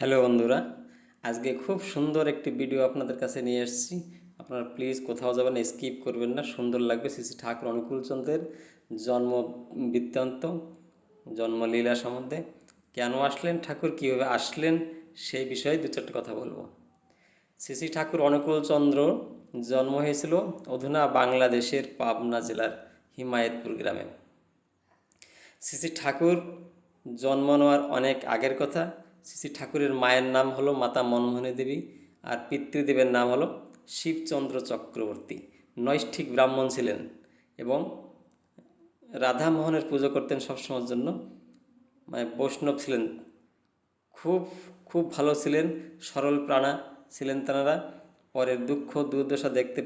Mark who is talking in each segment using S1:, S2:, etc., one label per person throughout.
S1: Hello বন্ধুরা, আজকে খুব সুন্দর একটি ভিডিও আপনাদের কাছে নিয়ে এসেছি। আপনারা প্লিজ কোথাও যাবেন স্কিপ করবেন না, সুন্দর লাগবে। শ্রী ঠাকুর অনুকূলচন্দ্রের জন্ম বৃত্তান্ত জন্মলীলা সম্বন্ধে। কেন আসলেন, ঠাকুর কীভাবে আসলেন, সেই বিষয়ে দু চারটে কথা বলব। শ্রী ঠাকুর অনুকূলচন্দ্র জন্ম হয়েছিল অধুনা বাংলাদেশের পাবনা জেলার হিমায়তপুর গ্রামে। শ্রী ঠাকুর জন্ম নেওয়ার অনেক আগের কথা শ্রী শ্রী ঠাকুরের মায়ের নাম হলো মাতা মনমোহনী দেবী আর পিতৃদেবের নাম হলো শিবচন্দ্র চক্রবর্তী। নৈষ্ঠিক ব্রাহ্মণ ছিলেন এবং রাধামোহনের পুজো করতেন সবসময়ের জন্য। মানে বৈষ্ণব ছিলেন। খুব খুব ভালো ছিলেন, সরল প্রাণা ছিলেন তাঁরা। পরের দুঃখ, দুর্দশা দেখতে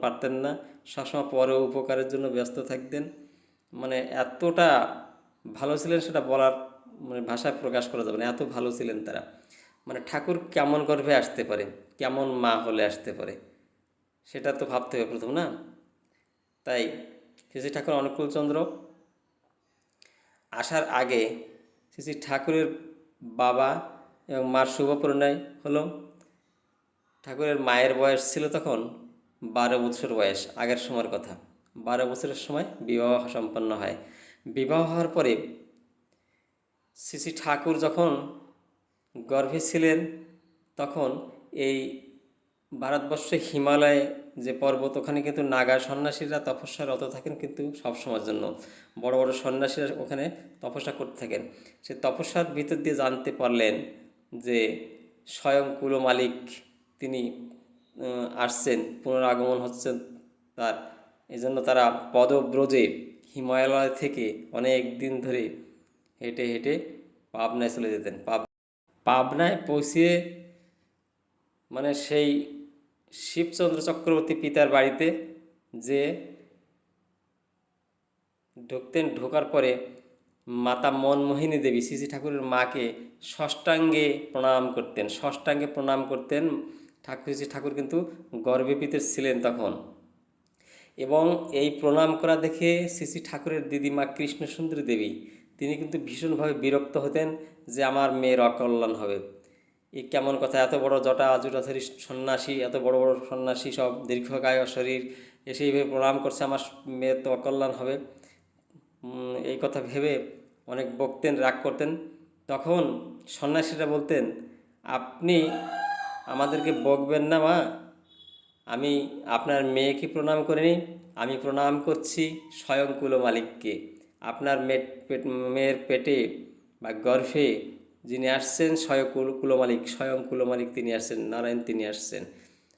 S1: পারতেন না। সবসময় পরে উপকারের জন্য ব্যস্ত থাকতেন। মানে এতটা ভালো ছিলেন সেটা বলার মানে ভাষায় প্রকাশ করা যাবে না। এত ভালো ছিলেন তারা। মানে ঠাকুর কেমন গর্ভে আসতে পারে? কেমন মা হলে আসতে পারে? সেটা তো ভাবতে হবে প্রথম, না? তাই শ্রী ঠাকুর অনুকূলচন্দ্র আসার আগে শ্রী ঠাকুরের বাবা এবং মার শুভ পরিণয় হলো। ঠাকুরের মায়ের বয়স ছিল তখন বারো বছর বয়স, আগের সময়ের কথা। বারো বছরের সময় বিবাহ সম্পন্ন হয়। বিবাহ হওয়ার পরে শ্রী ঠাকুর যখন গর্ভে ছিলেন, তখন এই ভারতবর্ষে হিমালয়ে যে পর্বত, ওখানে কিন্তু নাগা সন্ন্যাসীরা তপস্যা রত থাকেন কিন্তু সব সময়ের জন্য। বড় বড় সন্ন্যাসীরা ওখানে তপস্যা করতে থাকেন। সে তপস্যার ভিতর দিয়ে জানতে পারলেন যে স্বয়ং কুলো মালিক তিনি আসছেন, পুনরাগমন হচ্ছেন তার। এই জন্য তারা পদব্রজে হিমালয় থেকে অনেক দিন ধরে হেঁটে হেঁটে পাবনায় চলে যেতেন। পাব পাবনায় পৌঁছিয়ে মানে সেই শিবচন্দ্র চক্রবর্তী পিতার বাড়িতে যে ঢুকতেন, ঢোকার পরে মাতা মনমোহিনী দেবী শ্রী ঠাকুরের মাকে ষষ্ঠাঙ্গে প্রণাম করতেন। ষষ্ঠাঙ্গে প্রণাম করতেন। ঠাকুর শ্রী ঠাকুর কিন্তু গর্ভে পিতের ছিলেন তখন। এবং এই প্রণাম করা দেখে শ্রী ঠাকুরের দিদিমা কৃষ্ণ সুন্দরী দেবী তিনি কিন্তু ভীষণভাবে বিরক্ত হতেন যে আমার মেয়ের অকল্যাণ হবে। এই কেমন কথা, এত বড় জটা জুটাধারী সন্ন্যাসী, এত বড় বড় সন্ন্যাসী, সব দীর্ঘকায় শরীর এসে এইভাবে প্রণাম করছে, আমার মেয়ের তো অকল্যাণ হবে। এই কথা ভেবে অনেক বকতেন, রাগ করতেন। তখন সন্ন্যাসীরা বলতেন, আপনি আমাদেরকে বকবেন না মা। আমি আপনার মেয়েকে প্রণাম করিনি, আমি প্রণাম করছি স্বয়ং কুলো মালিককে। আপনার মেয়ের পেটে বা গর্ভে যিনি আসছেন স্বয়ং কুল কুলো মালিক স্বয়ং কুলমালিক তিনি আসছেন, নারায়ণ তিনি আসছেন।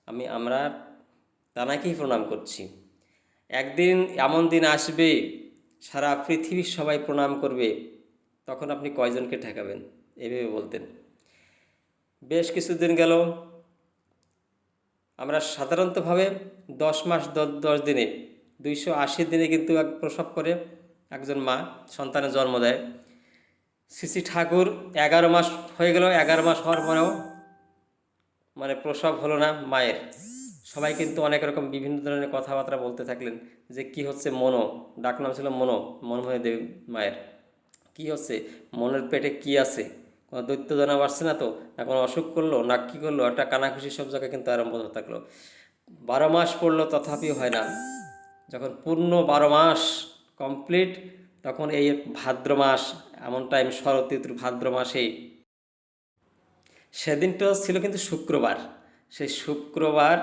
S1: আমি, আমরা তানাকেই প্রণাম করছি। একদিন, এমন দিন আসবে, সারা পৃথিবীর সবাই প্রণাম করবে, তখন আপনি কয়জনকে ঠেকাবেন? এভাবে বলতেন। বেশ কিছুদিন গেল, আমরা সাধারণতভাবে দশ মাস দশ দিনে, দুইশো আশি দিনে কিন্তু এক প্রসব করে একজন মা, সন্তানের জন্ম দেয়। শ্রী ঠাকুর এগারো মাস হয়ে গেল, এগারো মাস হওয়ার পরেও মানে প্রসব হলো না মায়ের। সবাই কিন্তু অনেক রকম বিভিন্ন ধরনের কথাবার্তা বলতে থাকলেন যে কি হচ্ছে মনো ডাকনাম ছিল মনো মনমোহনী দেবী মায়ের। কি হচ্ছে? মনের পেটে কি আছে? কোনো দৈত্য দানা বাড়ছে না তো? না কোনো অসুখ করল? না কি করল? একটা কানাখুশি সব জায়গায় কিন্তু আরম্ভ হতে থাকল। বারো মাস পড়ল, তথাপিও হয় না। যখন পূর্ণ বারো মাস কমপ্লিট তখন এই ভাদ্র মাস, এমন টাইম শরৎ ঋতুর ভাদ্র মাসে। সেদিনটা ছিল কিন্তু শুক্রবার। সেই শুক্রবার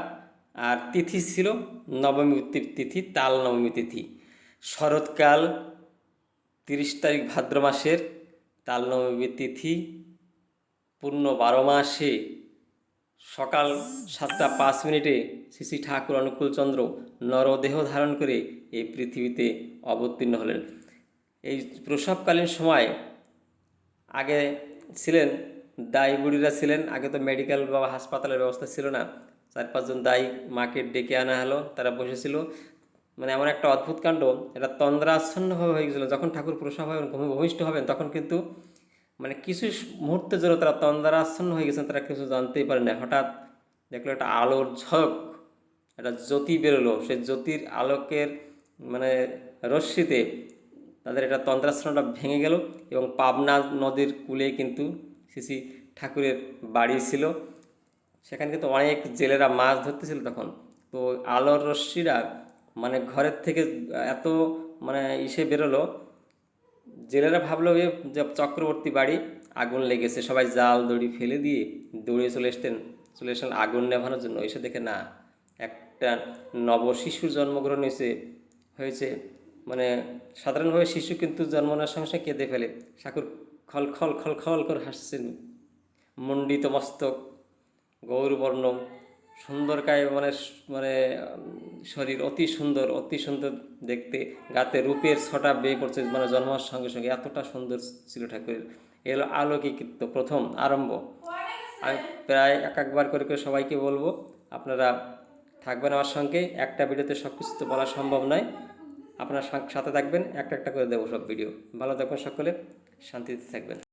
S1: আর তিথি ছিল নবমী তিথি, তাল নবমী তিথি। শরৎকাল তিরিশ তারিখ ভাদ্র মাসের, তাল নবমী তিথি পূর্ণ বারো মাসে। সকাল সাতটা পাঁচ মিনিটে শ্রী ঠাকুর অনুকূলচন্দ্র নরদেহ ধারণ করে এই পৃথিবীতে অবতীর্ণ হলেন। এই প্রসবকালীন সময় আগে ছিলেন, দায়ী বুড়িরা ছিলেন, আগে তো মেডিকেল বা হাসপাতালের ব্যবস্থা ছিল না। চার পাঁচজন দায়ী মাকে ডেকে আনা হলো, তারা বসেছিল। মানে এমন একটা অদ্ভুত কাণ্ড, এটা তন্দ্রাচ্ছন্নভাবে হয়ে গেছিল। যখন ঠাকুর প্রসব ঘুমে ভূমিষ্ঠ হবেন, তখন কিন্তু মানে কিছু মুহূর্তের জন্য তারা তন্দ্রাচ্ছন্ন হয়ে গেছেন, তারা কিছু জানতেই পারে না। হঠাৎ দেখল একটা আলোর ঝলক একটা জ্যোতি বেরোলো। সেই জ্যোতির আলোকের মানে রশ্মিতে তাদের এটা তন্ত্রাশ্রমটা ভেঙে গেল এবং পাবনা নদীর কূলে কিন্তু শ্রী ঠাকুরের বাড়ি ছিল। সেখানে কিন্তু অনেক জেলেরা মাছ ধরতেছিল তখন। তো আলোর রশ্মিরা মানে ঘরের থেকে এত মানে ইসে বেরোলো জেলেরা ভাবলো যে চক্রবর্তী বাড়ি, আগুন লেগেছে। সবাই জাল দড়ি ফেলে দিয়ে দৌড়ে চলে এসতেন, চলে এসেছেন আগুন নেভানোর জন্য। এসে দেখে, না, একটা নব শিশুর জন্মগ্রহণ হয়েছে হয়েছে। মানে সাধারণভাবে শিশু কিন্তু জন্ম নেওয়ার সঙ্গে সঙ্গে কেঁদে ফেলে। ঠাকুর খল খল খল খল করে হাসছেন। মণ্ডিত মস্তক, গৌরবর্ণ সুন্দরকায় মানে মানে শরীর অতি সুন্দর অতি সুন্দর দেখতে। গাতে রূপের ছটা বেয়ে পড়ছে মানে জন্মার সঙ্গে সঙ্গে এতটা সুন্দর ছিল ঠাকুরের। এলো আলোকিত প্রথম, আরম্ভ। আমি প্রায় এক একবার করে করে সবাইকে বলব, আপনারা থাকবেন আমার সঙ্গে। একটা ভিডিওতে সব কিছু তো বলা সম্ভব নয়। আপনার সাথে থাকবেন, একটা একটা করে দেবো সব ভিডিও। ভালো থাকবেন সকলে, শান্তিতে থাকবেন।